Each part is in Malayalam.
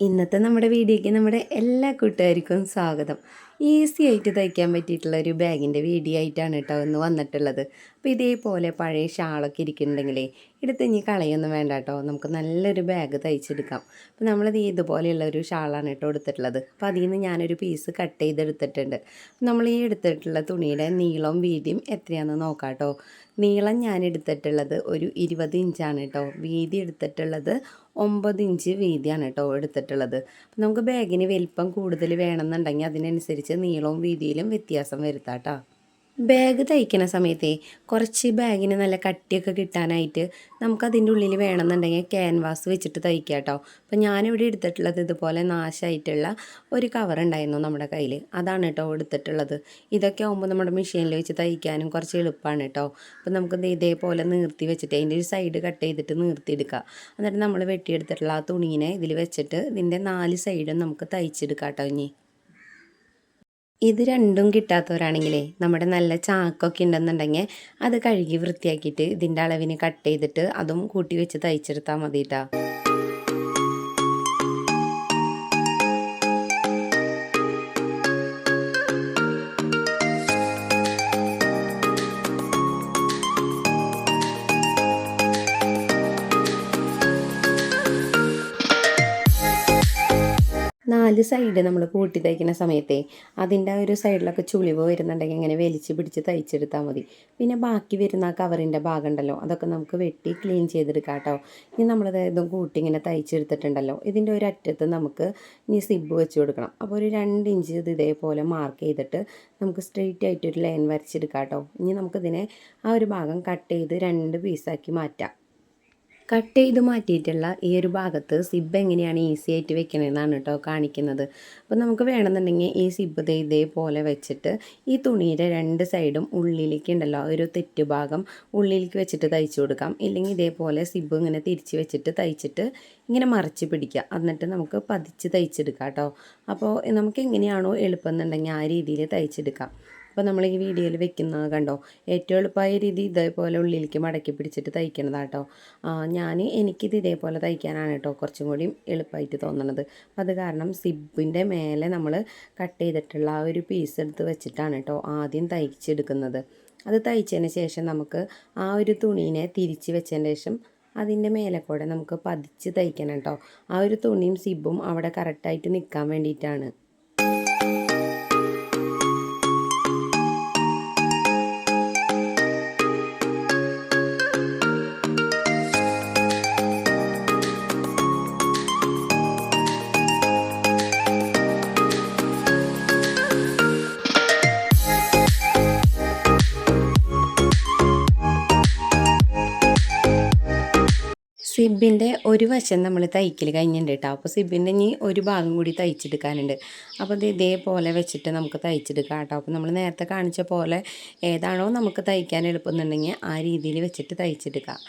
ഇന്നത്തെ നമ്മുടെ വീഡിയോയ്ക്ക് നമ്മുടെ എല്ലാ കൂട്ടുകാർക്കും സ്വാഗതം. ഈസി ആയിട്ട് തയ്ക്കാൻ പറ്റിയിട്ടുള്ള ഒരു ബാഗിന്റെ വീഡിയോ ആയിട്ടാണ് കേട്ടോ ഒന്ന് വന്നിട്ടുള്ളത്. അപ്പോൾ ഇതേപോലെ പഴയ ഷാളൊക്കെ ഇരിക്കുന്നുണ്ടെങ്കിലേ എടുത്ത് ഇനി കളയൊന്നും വേണ്ട കേട്ടോ. നമുക്ക് നല്ലൊരു ബാഗ് തയ്ച്ചെടുക്കാം. അപ്പോൾ നമ്മളത് ഇതുപോലെയുള്ള ഒരു ഷാളാണ് കേട്ടോ എടുത്തിട്ടുള്ളത്. അപ്പോൾ അതിൽ നിന്ന് ഞാനൊരു പീസ് കട്ട് ചെയ്തെടുത്തിട്ടുണ്ട്. നമ്മൾ ഈ എടുത്തിട്ടുള്ള തുണിയുടെ നീളവും വീതിയും എത്രയാണെന്ന് നോക്കാം കേട്ടോ. നീളം ഞാൻ എടുത്തിട്ടുള്ളത് ഒരു ഇരുപത് ഇഞ്ചാണ് കേട്ടോ. വീതി എടുത്തിട്ടുള്ളത് ഒമ്പത് ഇഞ്ച് വീതിയാണ് കേട്ടോ എടുത്തിട്ടുള്ളത്. അപ്പോൾ നമുക്ക് ബാഗിന് വലിപ്പം കൂടുതൽ വേണമെന്നുണ്ടെങ്കിൽ അതിനനുസരിച്ച് നീളവും വീതിയിലും വ്യത്യാസം വരുത്താട്ടോ. ബാഗ് തയ്ക്കുന്ന സമയത്തേ കുറച്ച് ബാഗിന് നല്ല കട്ടിയൊക്കെ കിട്ടാനായിട്ട് നമുക്കതിന്റെ ഉള്ളിൽ വേണമെന്നുണ്ടെങ്കിൽ ക്യാൻവാസ് വെച്ചിട്ട് തയ്ക്കാം കേട്ടോ അപ്പം ഞാനിവിടെ എടുത്തിട്ടുള്ളത് ഇതുപോലെ നാശമായിട്ടുള്ള ഒരു കവർ ഉണ്ടായിരുന്നു നമ്മുടെ കയ്യിൽ. അതാണ് കേട്ടോ എടുത്തിട്ടുള്ളത്. ഇതൊക്കെ ആകുമ്പോൾ നമ്മുടെ മെഷീനിൽ വെച്ച് തയ്ക്കാനും കുറച്ച് എളുപ്പമാണ് കേട്ടോ. അപ്പം നമുക്ക് ഇതേപോലെ നിർത്തി വെച്ചിട്ട് അതിന്റെ ഒരു സൈഡ് കട്ട് ചെയ്തിട്ട് നിർത്തിയെടുക്കുക. എന്നിട്ട് നമ്മൾ വെട്ടിയെടുത്തിട്ടുള്ള ആ തുണീനെ ഇതിൽ വെച്ചിട്ട് ഇതിന്റെ നാല് സൈഡും നമുക്ക് തയ്ച്ചെടുക്കാം കേട്ടോ ഇനി. ഇത് രണ്ടും കിട്ടാത്തവരാണെങ്കിലേ നമ്മുടെ നല്ല ചാക്കൊക്കെ ഉണ്ടെന്നുണ്ടെങ്കിൽ അത് കഴുകി വൃത്തിയാക്കിയിട്ട് ഇതിന്റെ അളവിന് കട്ട് ചെയ്തിട്ട് അതും കൂട്ടി വെച്ച് തയ്ച്ചെടുത്താൽ മതി കേട്ടോ നാല് സൈഡ് നമ്മൾ കൂട്ടി തയ്ക്കുന്ന സമയത്തെ അതിന്റെ ഒരു സൈഡിലൊക്കെ ചുളിവ് വരുന്നുണ്ടെങ്കിൽ ഇങ്ങനെ വലിച്ച് പിടിച്ച് തയ്ച്ചെടുത്താൽ മതി. പിന്നെ ബാക്കി വരുന്ന ആ കവറിന്റെ ഭാഗം ഉണ്ടല്ലോ അതൊക്കെ നമുക്ക് വെട്ടി ക്ലീൻ ചെയ്തെടുക്കാം കേട്ടോ. ഇനി നമ്മളത് ഇതും കൂട്ടി ഇങ്ങനെ തയ്ച്ചെടുത്തിട്ടുണ്ടല്ലോ ഇതിന്റെ ഒരു നമുക്ക് ഇനി സിബ് വെച്ച് കൊടുക്കണം. അപ്പോൾ ഒരു രണ്ട് ഇഞ്ച് ഇത് ഇതേപോലെ മാർക്ക് ചെയ്തിട്ട് നമുക്ക് സ്ട്രെയിറ്റ് ആയിട്ട് ഒരു ലൈൻ വരച്ചെടുക്കാം കേട്ടോ. ഇനി നമുക്കിതിനെ ആ ഒരു ഭാഗം കട്ട് ചെയ്ത് രണ്ട് പീസാക്കി മാറ്റാം. കട്ട് ചെയ്ത് മാറ്റിയിട്ടുള്ള ഈ ഒരു ഭാഗത്ത് സിബ് എങ്ങനെയാണ് ഈസി ആയിട്ട് വെക്കണതെന്നാണ് കേട്ടോ കാണിക്കുന്നത്. അപ്പോൾ നമുക്ക് വേണമെന്നുണ്ടെങ്കിൽ ഈ സിബ് ഇതേപോലെ വെച്ചിട്ട് ഈ തുണിയുടെ രണ്ട് സൈഡും ഉള്ളിലേക്ക് ഉണ്ടല്ലോ ഒരു തെറ്റ് ഭാഗം ഉള്ളിലേക്ക് വെച്ചിട്ട് തയ്ച്ചു കൊടുക്കാം. ഇല്ലെങ്കിൽ ഇതേപോലെ സിബ് ഇങ്ങനെ തിരിച്ച് വെച്ചിട്ട് തയ്ച്ചിട്ട് ഇങ്ങനെ മറിച്ച് പിടിക്കുക. എന്നിട്ട് നമുക്ക് പതിച്ച് തയ്ച്ചെടുക്കാം കേട്ടോ അപ്പോൾ നമുക്ക് എങ്ങനെയാണോ എളുപ്പം എന്നുണ്ടെങ്കിൽ ആ രീതിയിൽ തയ്ച്ചെടുക്കാം. അപ്പോൾ നമ്മൾ ഈ വീഡിയോയിൽ വെക്കുന്ന കണ്ടോ? ഏറ്റവും എളുപ്പമായ രീതി ഇതേപോലെ ഉള്ളിലേക്ക് മടക്കി പിടിച്ചിട്ട് തയ്ക്കണതാട്ടോ ഞാൻ എനിക്കിത് ഇതേപോലെ തയ്ക്കാനാണ് കേട്ടോ കുറച്ചും കൂടി എളുപ്പമായിട്ട് തോന്നണത്. അപ്പോൾ അത് കാരണം സിബിന്റെ മേലെ നമ്മൾ കട്ട് ചെയ്തിട്ടുള്ള ആ ഒരു പീസ് എടുത്ത് വെച്ചിട്ടാണ് കേട്ടോ ആദ്യം തയ്ച്ചെടുക്കുന്നത്. അത് തയ്ച്ചതിന് ശേഷം നമുക്ക് ആ ഒരു തുണീനെ തിരിച്ച് വെച്ചതിന് ശേഷം അതിന്റെ മേലെ കൂടെ നമുക്ക് പതിച്ച് തയ്ക്കണം കേട്ടോ ആ ഒരു തുണിയും സിബും അവിടെ കറക്റ്റായിട്ട് നിൽക്കാൻ വേണ്ടിയിട്ടാണ്. സിബിന്റെ ഒരു വശം നമ്മൾ തയ്ക്കൽ കഴിഞ്ഞിട്ടുണ്ട് കേട്ടോ അപ്പോൾ സിബിന്റെ ഇനി ഒരു ഭാഗം കൂടി തയ്ച്ചെടുക്കാനുണ്ട്. അപ്പോൾ ഇത് ഇതേപോലെ വെച്ചിട്ട് നമുക്ക് തയ്ച്ചെടുക്കാം കേട്ടോ അപ്പോൾ നമ്മൾ നേരത്തെ കാണിച്ച പോലെ ഏതാണോ നമുക്ക് തയ്ക്കാൻ എളുപ്പമെന്നുണ്ടെങ്കിൽ ആ രീതിയിൽ വെച്ചിട്ട് തയ്ച്ചെടുക്കാം.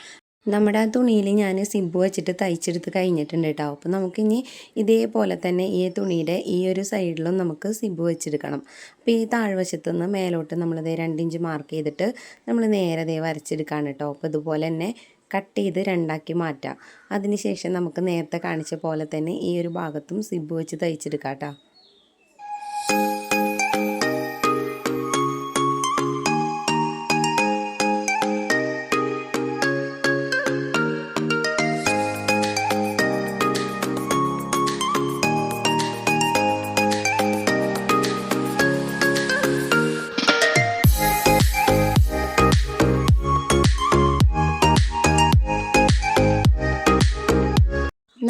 നമ്മുടെ ആ തുണിയിൽ ഞാൻ സിബ് വെച്ചിട്ട് തയ്ച്ചെടുത്ത് കഴിഞ്ഞിട്ടുണ്ട് കേട്ടോ അപ്പോൾ നമുക്കിനി ഇതേപോലെ തന്നെ ഈ തുണിയുടെ ഈ ഒരു സൈഡിലും നമുക്ക് സിബ് വെച്ചെടുക്കണം. അപ്പോൾ ഈ താഴ്വശത്തു നിന്ന് മേലോട്ട് നമ്മളിത് രണ്ടിഞ്ച് മാർക്ക് ചെയ്തിട്ട് നമ്മൾ നേരെ ദേ വരച്ചെടുക്കുകയാണ് കേട്ടോ അപ്പോൾ ഇതുപോലെ തന്നെ കട്ട് ചെയ്ത് രണ്ടാക്കി മാറ്റാം. അതിനുശേഷം നമുക്ക് നേരത്തെ കാണിച്ച പോലെ തന്നെ ഈ ഒരു ഭാഗത്തും സിബ് വെച്ച് തയ്ച്ചെടുക്കാം കേട്ടോ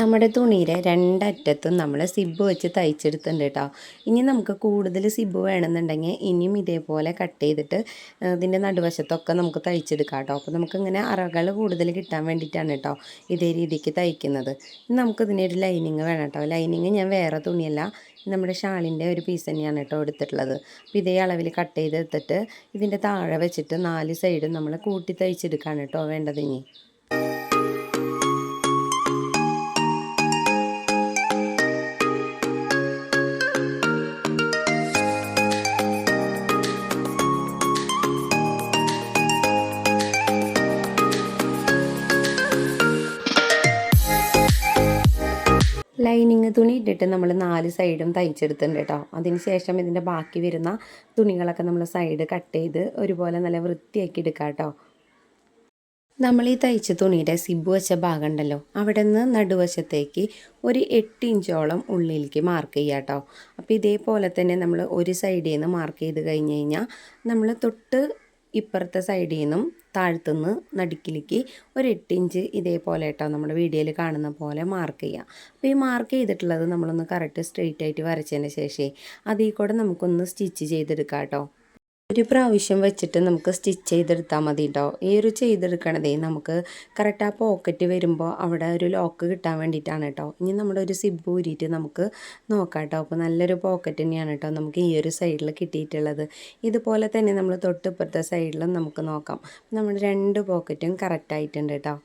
നമ്മുടെ തുണിയുടെ രണ്ടറ്റത്തും നമ്മൾ സിബ് വെച്ച് തയ്ച്ചെടുത്തിട്ടുണ്ട് കേട്ടോ ഇനി നമുക്ക് കൂടുതൽ സിബ് വേണമെന്നുണ്ടെങ്കിൽ ഇനിയും ഇതേപോലെ കട്ട് ചെയ്തിട്ട് ഇതിന്റെ നടുവശത്തൊക്കെ നമുക്ക് തയ്ച്ചെടുക്കാം കേട്ടോ അപ്പോൾ നമുക്കിങ്ങനെ അറകൾ കൂടുതൽ കിട്ടാൻ വേണ്ടിയിട്ടാണ് കേട്ടോ ഇതേ രീതിക്ക് തയ്ക്കുന്നത്. നമുക്കിതിനൊരു ഒരു ലൈനിങ് വേണം കേട്ടോ ലൈനിങ് ഞാൻ വേറെ തുണിയല്ല നമ്മുടെ ഷാളിന്റെ ഒരു പീസ് തന്നെയാണ് കേട്ടോ എടുത്തിട്ടുള്ളത്. അപ്പോൾ ഇതേ അളവിൽ കട്ട് ചെയ്തെടുത്തിട്ട് ഇതിന്റെ താഴെ വെച്ചിട്ട് നാല് സൈഡും നമ്മൾ കൂട്ടി തയ്ച്ചെടുക്കുകയാണ് കേട്ടോ വേണ്ടത് തുണി ഇട്ടിട്ട് നമ്മൾ നാല് സൈഡും തയ്ച്ചെടുത്തിട്ടുണ്ട് കേട്ടോ. അതിന് ശേഷം ഇതിന്റെ ബാക്കി വരുന്ന തുണികളൊക്കെ നമ്മൾ സൈഡ് കട്ട് ചെയ്ത് ഒരുപോലെ നല്ല വൃത്തിയാക്കി എടുക്കാം കേട്ടോ. നമ്മൾ ഈ തയ്ച്ച തുണിയുടെ സിബ് വെച്ച ഭാഗം ഉണ്ടല്ലോ അവിടെ നിന്ന് നടുവശത്തേക്ക് ഒരു എട്ട് ഇഞ്ചോളം ഉള്ളിലേക്ക് മാർക്ക് ചെയ്യുക കേട്ടോ. അപ്പോൾ ഇതേപോലെ തന്നെ നമ്മൾ ഒരു സൈഡിൽ നിന്ന് മാർക്ക് ചെയ്ത് കഴിഞ്ഞ് കഴിഞ്ഞാൽ നമ്മൾ തൊട്ട് ഇപ്പുറത്തെ സൈഡിൽ നിന്നും താഴ്ത്തുനിന്ന് നടുക്കിലേക്ക് ഒരു എട്ട് ഇഞ്ച് ഇതേപോലെ കേട്ടോ നമ്മുടെ വീഡിയോയിൽ കാണുന്ന പോലെ മാർക്ക് ചെയ്യുക അപ്പോൾ ഈ മാർക്ക് ചെയ്തിട്ടുള്ളത് നമ്മളൊന്ന് കറക്റ്റ് സ്ട്രെയിറ്റ് ആയിട്ട് വരച്ചതിന് ശേഷമേ അതിൽ കൂടെ നമുക്കൊന്ന് സ്റ്റിച്ച് ചെയ്തെടുക്കാം കേട്ടോ. ഒരു പ്രാവശ്യം വെച്ചിട്ട് നമുക്ക് സ്റ്റിച്ച് ചെയ്തെടുത്താൽ മതി കേട്ടോ ഈ ഒരു ചെയ്തെടുക്കണതേ നമുക്ക് കറക്റ്റ് ആ പോക്കറ്റ് വരുമ്പോൾ അവിടെ ഒരു ലോക്ക് കിട്ടാൻ വേണ്ടിയിട്ടാണ് കേട്ടോ ഇനി നമ്മുടെ ഒരു സിബ് ഊരിയിട്ട് നമുക്ക് നോക്കാം കേട്ടോ അപ്പോൾ നല്ലൊരു പോക്കറ്റ് തന്നെയാണ് കേട്ടോ നമുക്ക് ഈ ഒരു സൈഡിൽ കിട്ടിയിട്ടുള്ളത്. ഇതുപോലെ തന്നെ നമ്മൾ തൊട്ടിപ്പുറത്തെ സൈഡിലും നമുക്ക് നോക്കാം. നമ്മുടെ രണ്ട് പോക്കറ്റും കറക്റ്റ് ആയിട്ടുണ്ട് കേട്ടോ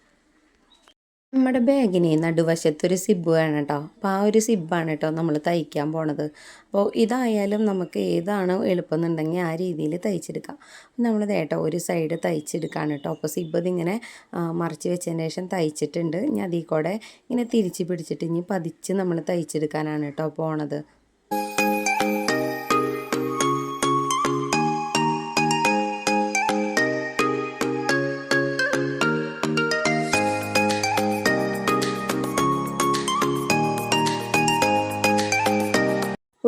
നമ്മുടെ ബാഗിന് നടുവശത്തൊരു സിബ് വേണം കേട്ടോ അപ്പോൾ ആ ഒരു സിബാണ് കേട്ടോ നമ്മൾ തയ്ക്കാൻ പോണത്. അപ്പോൾ ഇതായാലും നമുക്ക് ഏതാണ് എളുപ്പം എന്നുണ്ടെങ്കിൽ ആ രീതിയിൽ തയ്ച്ചെടുക്കാം. നമ്മൾ കേട്ടോ ഒരു സൈഡ് തയ്ച്ചെടുക്കാണ് കേട്ടോ അപ്പോൾ സിബ് ഇതിങ്ങനെ മറിച്ച് വെച്ചതിന് ശേഷം തയ്ച്ചിട്ടുണ്ട്. ഇനി അതിൽ കൂടെ ഇങ്ങനെ തിരിച്ച് പിടിച്ചിട്ട് ഇനി പതിച്ച് നമ്മൾ തയ്ച്ചെടുക്കാനാണ് കേട്ടോ പോണത്.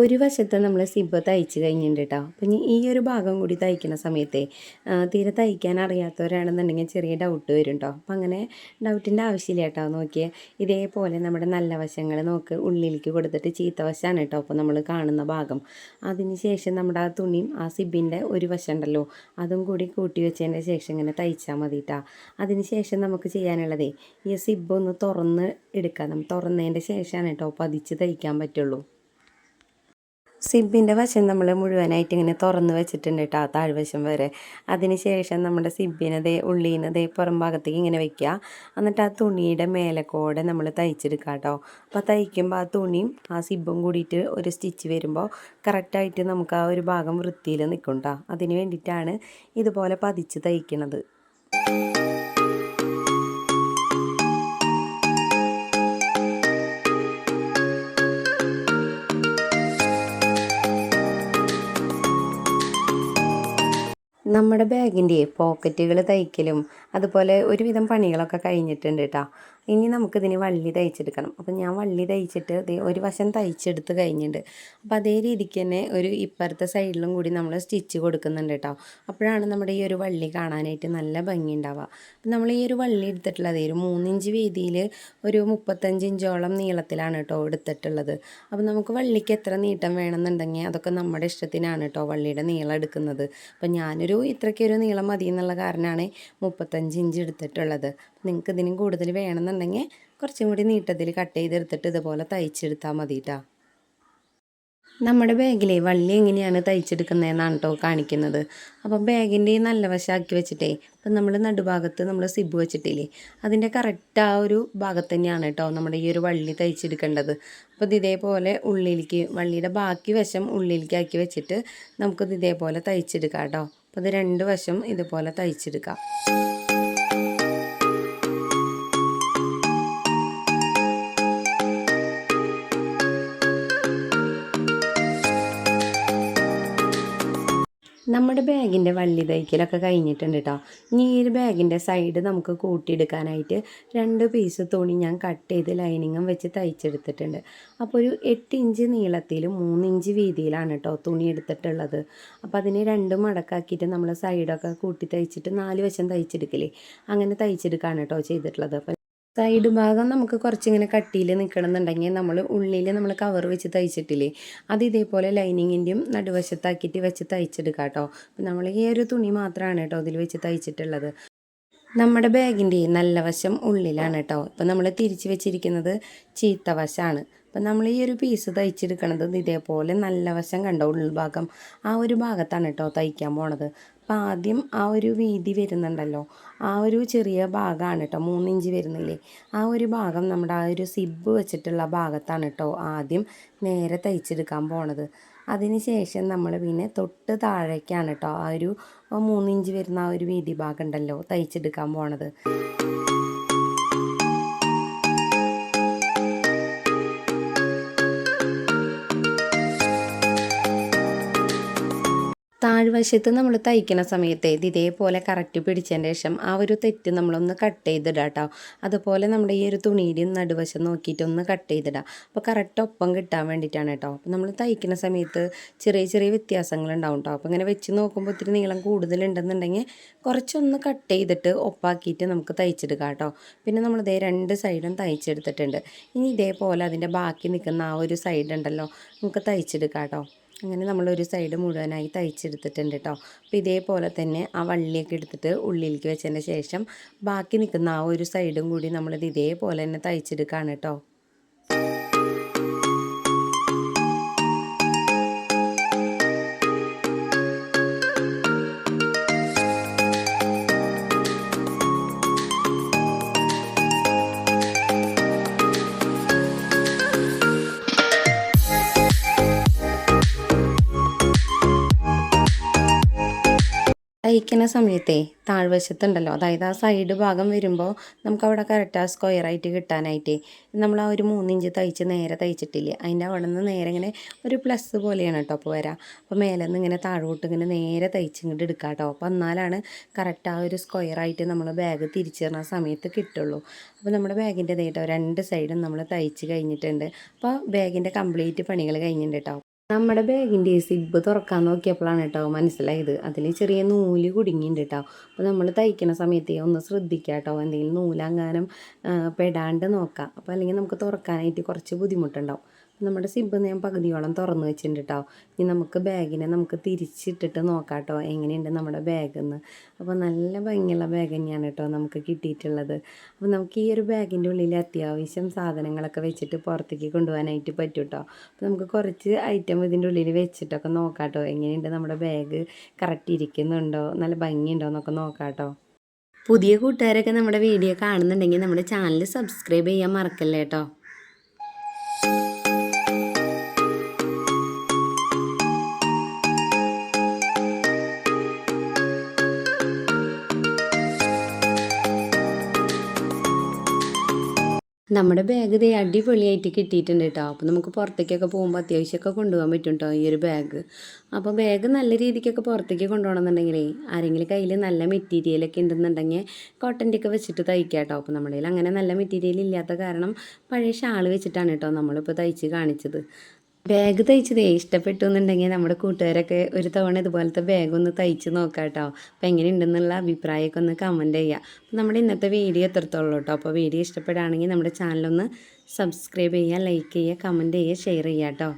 ഒരു വശത്ത് നമ്മൾ സിബ് തയ്ച്ച് കഴിഞ്ഞിട്ടുണ്ട് കേട്ടോ അപ്പം ഈ ഒരു ഭാഗം കൂടി തയ്ക്കുന്ന സമയത്തെ തീരെ തയ്ക്കാൻ അറിയാത്തവരാണെന്നുണ്ടെങ്കിൽ ചെറിയ ഡൗട്ട് വരും കേട്ടോ അപ്പം അങ്ങനെ ഡൗട്ടിന്റെ ആവശ്യമില്ല കേട്ടോ നോക്കിയ ഇതേപോലെ നമ്മുടെ നല്ല വശങ്ങൾ നോക്ക് ഉള്ളിലേക്ക് കൊടുത്തിട്ട് ചീത്ത വശമാണ് കേട്ടോ അപ്പോൾ നമ്മൾ കാണുന്ന ഭാഗം. അതിന് ശേഷം നമ്മുടെ ആ തുണിയും ആ സിബിന്റെ ഒരു വശം ഉണ്ടല്ലോ അതും കൂടി കൂട്ടി വെച്ചതിന്റെ ശേഷം ഇങ്ങനെ തയ്ച്ചാൽ മതി കേട്ടോ അതിന് ശേഷം നമുക്ക് ചെയ്യാനുള്ളതേ ഈ സിബ് ഒന്ന് തുറന്ന് എടുക്കാം. നമ്മൾ തുറന്നതിന്റെ ശേഷമാണ് കേട്ടോ പതിച്ച് തയ്ക്കാൻ പറ്റുള്ളൂ. സിബിന്റെ വശം നമ്മൾ മുഴുവനായിട്ട് ഇങ്ങനെ തുറന്ന് വെച്ചിട്ടുണ്ട് കേട്ടോ ആ താഴ്വശം വരെ. അതിന് ശേഷം നമ്മുടെ സിബിനെ ഉള്ളീനതേ പുറം ഭാഗത്തേക്ക് ഇങ്ങനെ വെക്കുക എന്നിട്ട് ആ തുണിയുടെ മേലക്കോടെ നമ്മൾ തയ്ച്ചെടുക്കുക കേട്ടോ. അപ്പോൾ തയ്ക്കുമ്പോൾ ആ തുണിയും ആ സിബും കൂടിയിട്ട് ഒരു സ്റ്റിച്ച് വരുമ്പോൾ കറക്റ്റായിട്ട് നമുക്ക് ആ ഒരു ഭാഗം വൃത്തിയിൽ നിൽക്കും കേട്ടോ. അതിന് വേണ്ടിയിട്ടാണ് ഇതുപോലെ പതിച്ച് തയ്ക്കുന്നത് നമ്മുടെ ബാഗിന്റെ പോക്കറ്റുകൾ തയ്ക്കലും അതുപോലെ ഒരുവിധം പണികളൊക്കെ കഴിഞ്ഞിട്ടുണ്ട് കേട്ടോ ഇനി നമുക്കിതിന് വള്ളി തയ്ച്ചെടുക്കണം. അപ്പം ഞാൻ വള്ളി തയ്ച്ചിട്ട് ഒരു വശം തയ്ച്ചെടുത്ത് കഴിഞ്ഞിട്ടുണ്ട് അപ്പം അതേ രീതിക്ക് തന്നെ ഒരു ഇപ്പുറത്തെ സൈഡിലും കൂടി നമ്മൾ സ്റ്റിച്ച് കൊടുക്കുന്നുണ്ട് കേട്ടോ. അപ്പോഴാണ് നമ്മുടെ ഈ ഒരു വള്ളി കാണാനായിട്ട് നല്ല ഭംഗി ഉണ്ടാവുക. അപ്പം നമ്മൾ ഈ ഒരു വള്ളി എടുത്തിട്ടുള്ളത് ഒരു മൂന്നിഞ്ച് വീതിയിൽ ഒരു മുപ്പത്തഞ്ച് ഇഞ്ചോളം നീളത്തിലാണ് കേട്ടോ എടുത്തിട്ടുള്ളത്. അപ്പം നമുക്ക് വള്ളിക്ക് എത്ര നീട്ടം വേണമെന്നുണ്ടെങ്കിൽ അതൊക്കെ നമ്മുടെ ഇഷ്ടത്തിനാണ് കേട്ടോ വള്ളിയുടെ നീളം എടുക്കുന്നത്. അപ്പം ഞാനൊരു ഇത്രയ്ക്കൊരു നീളം മതി എന്നുള്ള കാരണമാണ് മുപ്പത്തഞ്ച് ഇഞ്ച് എടുത്തിട്ടുള്ളത്. നിങ്ങൾക്ക് ഇതിനും കൂടുതൽ വേണമെന്നുണ്ടെങ്കിൽ കുറച്ചും കൂടി നീട്ടത്തിൽ കട്ട് ചെയ്തെടുത്തിട്ട് ഇതുപോലെ തയ്ച്ചെടുത്താൽ മതി കേട്ടോ നമ്മുടെ ബാഗിലെ വള്ളി എങ്ങനെയാണ് തയ്ച്ചെടുക്കുന്നതെന്നാണ് കേട്ടോ കാണിക്കുന്നത്. അപ്പം ബാഗിന്റെ നല്ല വശമാക്കി വെച്ചിട്ടേ ഇപ്പം നമ്മൾ നടുഭാഗത്ത് നമ്മൾ സിബ് വെച്ചിട്ടില്ലേ അതിന്റെ കറക്റ്റ് ആ ഒരു ഭാഗത്ത് തന്നെയാണ് കേട്ടോ നമ്മുടെ ഈ ഒരു വള്ളി തയ്ച്ചെടുക്കേണ്ടത്. അപ്പോൾ ഇത് ഇതേപോലെ ഉള്ളിലേക്ക് വള്ളിയുടെ ബാക്കി വശം ഉള്ളിലേക്ക് ആക്കി വെച്ചിട്ട് നമുക്കിത് ഇതേപോലെ തയ്ച്ചെടുക്കാം കേട്ടോ അപ്പോൾ ഇത് രണ്ട് വശം ഇതുപോലെ തയ്ച്ചെടുക്കാം. നമ്മുടെ ബാഗിന്റെ വള്ളി തയ്ക്കലൊക്കെ കഴിഞ്ഞിട്ടുണ്ട് കേട്ടോ ഇനി ഈ ഒരു ബാഗിന്റെ സൈഡ് നമുക്ക് കൂട്ടിയെടുക്കാനായിട്ട് രണ്ട് പീസ് തുണി ഞാൻ കട്ട് ചെയ്ത് ലൈനിങ്ങും വെച്ച് തയ്ച്ചെടുത്തിട്ടുണ്ട്. അപ്പോൾ ഒരു എട്ട് ഇഞ്ച് നീളത്തിൽ മൂന്ന് ഇഞ്ച് വീതിയിലാണ് കേട്ടോ തുണി എടുത്തിട്ടുള്ളത്. അപ്പോൾ അതിനെ രണ്ട് മടക്കാക്കിയിട്ട് നമ്മൾ സൈഡൊക്കെ കൂട്ടി തയ്ച്ചിട്ട് നാല് വശം തയ്ച്ചെടുക്കില്ലേ അങ്ങനെ തയ്ച്ചെടുക്കുകയാണ് കേട്ടോ ചെയ്തിട്ടുള്ളത്. സൈഡ് ഭാഗം നമുക്ക് കുറച്ചിങ്ങനെ കട്ടിയിൽ നിൽക്കണമെന്നുണ്ടെങ്കിൽ നമ്മൾ ഉള്ളിൽ നമ്മൾ കവർ വെച്ച് തയ്ച്ചിട്ടില്ലേ? അത് ഇതേപോലെ ലൈനിങ്ങിന്റെയും നടുവശത്താക്കിയിട്ട് വെച്ച് തയ്ച്ചെടുക്കാം കേട്ടോ നമ്മൾ ഈ ഒരു തുണി മാത്രമാണ് കേട്ടോ അതിൽ വെച്ച് തയ്ച്ചിട്ടുള്ളത്. നമ്മുടെ ബാഗിന്റെ നല്ല വശം ഉള്ളിലാണ് കേട്ടോ ഇപ്പം നമ്മൾ തിരിച്ച് വെച്ചിരിക്കുന്നത് ചീത്ത വശമാണ് അപ്പം നമ്മൾ ഈ ഒരു പീസ് തയ്ച്ചെടുക്കണത് ഇതേപോലെ നല്ല വശം കണ്ടോ? ഉൾഭാഗം ആ ഒരു ഭാഗത്താണ് കേട്ടോ തയ്ക്കാൻ പോണത്. അപ്പം ആദ്യം ആ ഒരു വീതി വരുന്നുണ്ടല്ലോ. ആ ഒരു ചെറിയ ഭാഗമാണ് കേട്ടോ മൂന്നിഞ്ച് വരുന്നില്ലേ? ആ ഒരു ഭാഗം നമ്മുടെ ആ ഒരു സിബ് വെച്ചിട്ടുള്ള ഭാഗത്താണ് കേട്ടോ ആദ്യം നേരെ തയ്ച്ചെടുക്കാൻ പോണത്. അതിന് ശേഷം നമ്മൾ പിന്നെ തൊട്ട് താഴേക്കാണ് കേട്ടോ ആ ഒരു മൂന്നിഞ്ച് വരുന്ന ആ ഒരു വീതി ഭാഗം ഉണ്ടല്ലോ തയ്ച്ചെടുക്കാൻ പോണത്. താഴ്വശത്ത് നമ്മൾ തയ്ക്കുന്ന സമയത്ത് ഇത് ഇതേപോലെ കറക്റ്റ് പിടിച്ചതിന് ശേഷം ആ ഒരു തെറ്റ് നമ്മളൊന്ന് കട്ട് ചെയ്തിടാം കേട്ടോ അതുപോലെ നമ്മുടെ ഈ ഒരു തുണിയുടെയും നടുവശം നോക്കിയിട്ട് ഒന്ന് കട്ട് ചെയ്തിടാം. അപ്പോൾ കറക്റ്റ് ഒപ്പം കിട്ടാൻ വേണ്ടിയിട്ടാണ് കേട്ടോ അപ്പോൾ നമ്മൾ തയ്ക്കുന്ന സമയത്ത് ചെറിയ ചെറിയ വ്യത്യാസങ്ങളുണ്ടാവും കേട്ടോ അപ്പോൾ ഇങ്ങനെ വെച്ച് നോക്കുമ്പോൾ ഒത്തിരി നീളം കൂടുതലുണ്ടെന്നുണ്ടെങ്കിൽ കുറച്ചൊന്ന് കട്ട് ചെയ്തിട്ട് ഒപ്പാക്കിയിട്ട് നമുക്ക് തയ്ച്ചെടുക്കാം കേട്ടോ പിന്നെ നമ്മളിതേ രണ്ട് സൈഡും തയ്ച്ചെടുത്തിട്ടുണ്ട്. ഇനി ഇതേപോലെ അതിന്റെ ബാക്കി നിൽക്കുന്ന ആ ഒരു സൈഡ് ഉണ്ടല്ലോ നമുക്ക് തയ്ച്ചെടുക്കാം കേട്ടോ അങ്ങനെ നമ്മളൊരു സൈഡ് മുഴുവനായി തയ്ച്ചെടുത്തിട്ടുണ്ട് കേട്ടോ അപ്പോൾ ഇതേപോലെ തന്നെ ആ വള്ളിയൊക്കെ എടുത്തിട്ട് ഉള്ളിലേക്ക് വെച്ചതിന് ശേഷം ബാക്കി നിൽക്കുന്ന ആ ഒരു സൈഡും കൂടി നമ്മളിത് ഇതേപോലെ തന്നെ തയ്ച്ചെടുക്കുകയാണ് കേട്ടോ തയ്ക്കുന്ന സമയത്തെ താഴ്വശത്തുണ്ടല്ലോ. അതായത് ആ സൈഡ് ഭാഗം വരുമ്പോൾ നമുക്കവിടെ കറക്റ്റ് ആ സ്ക്വയറായിട്ട് കിട്ടാനായിട്ട് നമ്മൾ ആ ഒരു മൂന്നിഞ്ച് തയ്ച്ച് നേരെ തയ്ച്ചിട്ടില്ലേ? അതിന്റെ അവിടെ നിന്ന് നേരെ ഇങ്ങനെ ഒരു പ്ലസ് പോലെയാണ് കേട്ടോ അപ്പോൾ വരാം. അപ്പോൾ മേലെ നിന്ന് ഇങ്ങനെ താഴോട്ട് ഇങ്ങനെ നേരെ തയ്ച്ച് ഇങ്ങോട്ട് എടുക്കാം കേട്ടോ അപ്പോൾ എന്നാലാണ് കറക്റ്റ് ആ ഒരു സ്ക്വയറായിട്ട് നമ്മൾ ബാഗ് തിരിച്ചു തരുന്ന സമയത്ത് കിട്ടുള്ളൂ. അപ്പോൾ നമ്മുടെ ബാഗിന്റെ നേട്ടോ രണ്ട് സൈഡും നമ്മൾ തയ്ച്ച് കഴിഞ്ഞിട്ടുണ്ട്. അപ്പോൾ ബാഗിന്റെ കംപ്ലീറ്റ് പണികൾ കഴിഞ്ഞിട്ടുണ്ട് കേട്ടോ നമ്മുടെ ബാഗിന്റെ സിബ് തുറക്കാൻ നോക്കിയപ്പോഴാണ് കേട്ടോ മനസ്സിലായത്. അതിൽ ചെറിയ നൂൽ കുടുങ്ങിയിട്ടുണ്ട് കേട്ടോ. അപ്പോൾ നമ്മൾ തയ്ക്കുന്ന സമയത്ത് ഒന്ന് ശ്രദ്ധിക്കുക കേട്ടോ. എന്തെങ്കിലും നൂലങ്ങാനും പെടാണ്ട് നോക്കാം. അപ്പോൾ അല്ലെങ്കിൽ നമുക്ക് തുറക്കാനായിട്ട് കുറച്ച് ബുദ്ധിമുട്ടുണ്ടാവും. നമ്മുടെ സിബ് ഞാൻ പകുതിയോളം തുറന്ന് വെച്ചിട്ടുണ്ട് ഇനി നമുക്ക് ബാഗിനെ നമുക്ക് തിരിച്ചിട്ടിട്ട് നോക്കാം കേട്ടോ എങ്ങനെയുണ്ട് നമ്മുടെ ബാഗ് എന്ന്. അപ്പോൾ നല്ല ഭംഗിയുള്ള ബാഗ് തന്നെയാണ് കേട്ടോ നമുക്ക് കിട്ടിയിട്ടുള്ളത്. അപ്പോൾ നമുക്ക് ഈ ഒരു ബാഗിന്റെ ഉള്ളിൽ അത്യാവശ്യം സാധനങ്ങളൊക്കെ വെച്ചിട്ട് പുറത്തേക്ക് കൊണ്ടുപോകാനായിട്ട് പറ്റും കേട്ടോ അപ്പോൾ നമുക്ക് കുറച്ച് ഐറ്റം ഇതിന്റെ ഉള്ളിൽ വെച്ചിട്ടൊക്കെ നോക്കാം കേട്ടോ എങ്ങനെയുണ്ട് നമ്മുടെ ബാഗ് കറക്റ്റ് ഇരിക്കുന്നുണ്ടോ? നല്ല ഭംഗിയുണ്ടോ എന്നൊക്കെ നോക്കാം കേട്ടോ പുതിയ കൂട്ടുകാരൊക്കെ നമ്മുടെ വീഡിയോ കാണുന്നുണ്ടെങ്കിൽ നമ്മുടെ ചാനൽ സബ്സ്ക്രൈബ് ചെയ്യാൻ മറക്കല്ലേ കേട്ടോ നമ്മുടെ ബാഗ് ദേ അടിപൊളിയായിട്ട് കിട്ടിയിട്ടുണ്ട് കേട്ടോ അപ്പോൾ നമുക്ക് പുറത്തേക്കൊക്കെ പോകുമ്പോൾ അത്യാവശ്യമൊക്കെ കൊണ്ടുപോകാൻ പറ്റും കേട്ടോ ഈ ഒരു ബാഗ് അപ്പോൾ ബാഗ് നല്ല രീതിക്കൊക്കെ പുറത്തേക്ക് കൊണ്ടുപോകണമെന്നുണ്ടെങ്കിലേ ആരെങ്കിലും കയ്യിൽ നല്ല മെറ്റീരിയലൊക്കെ ഉണ്ടെന്നുണ്ടെങ്കിൽ കോട്ടന്റെ ഒക്കെ വെച്ചിട്ട് തയ്ക്കാം കേട്ടോ അപ്പോൾ നമ്മുടെ കയ്യിൽ അങ്ങനെ നല്ല മെറ്റീരിയൽ ഇല്ലാത്ത കാരണം പഴയ ഷാൾ വെച്ചിട്ടാണ് കേട്ടോ നമ്മളിപ്പോൾ തയ്ച്ച് കാണിച്ചത്. ബാഗ് തയ്ച്ചതേ. ഇഷ്ടപ്പെട്ടു എന്നുണ്ടെങ്കിൽ നമ്മുടെ കൂട്ടുകാരൊക്കെ ഒരു തവണ ഇതുപോലത്തെ ബാഗ് ഒന്ന് തയ്ച്ച് നോക്കാം കേട്ടോ എങ്ങനെ എങ്ങനെയുണ്ടെന്നുള്ള അഭിപ്രായമൊക്കെ ഒന്ന് കമന്റ് ചെയ്യുക. അപ്പോൾ നമ്മുടെ ഇന്നത്തെ വീഡിയോ എത്രത്തോളം കേട്ടോ. അപ്പോൾ വീഡിയോ ഇഷ്ടപ്പെടുകയാണെങ്കിൽ നമ്മുടെ ചാനലൊന്ന് സബ്സ്ക്രൈബ് ചെയ്യുക ലൈക്ക് ചെയ്യുക കമന്റ് ചെയ്യുക ഷെയർ ചെയ്യാം കേട്ടോ.